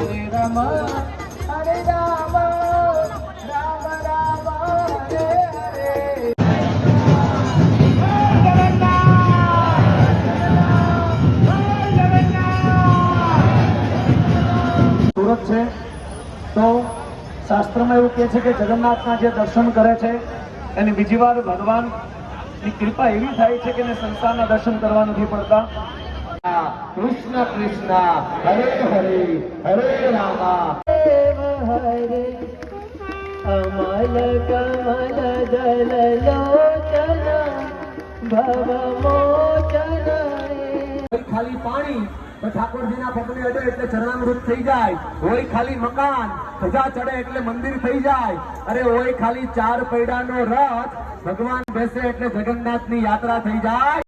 સુરત છે. તો શાસ્ત્રમાં એવું કહે છે કે જગન્નાથના જે દર્શન કરે છે, એની બીજી વાર ભગવાનની કૃપા એવી થાય છે કે એને સંસારના દર્શન કરવા નથી પડતા. કૃષ્ણ કૃષ્ણ હરે હરે હરે રામા હરે અમલ કમલ દલ લોચન ભવ મોચન ખાલી પાણી તો ઠાકોરજીના પગને અડે એટલે ચરણામૃત થઈ જાય. હોય ખાલી મકાન, ધજા ચડે એટલે મંદિર થઈ જાય. અરે હોય ખાલી ચાર પૈડાનો રથ, ભગવાન બેસે એટલે જગન્નાથની યાત્રા થઈ જાય.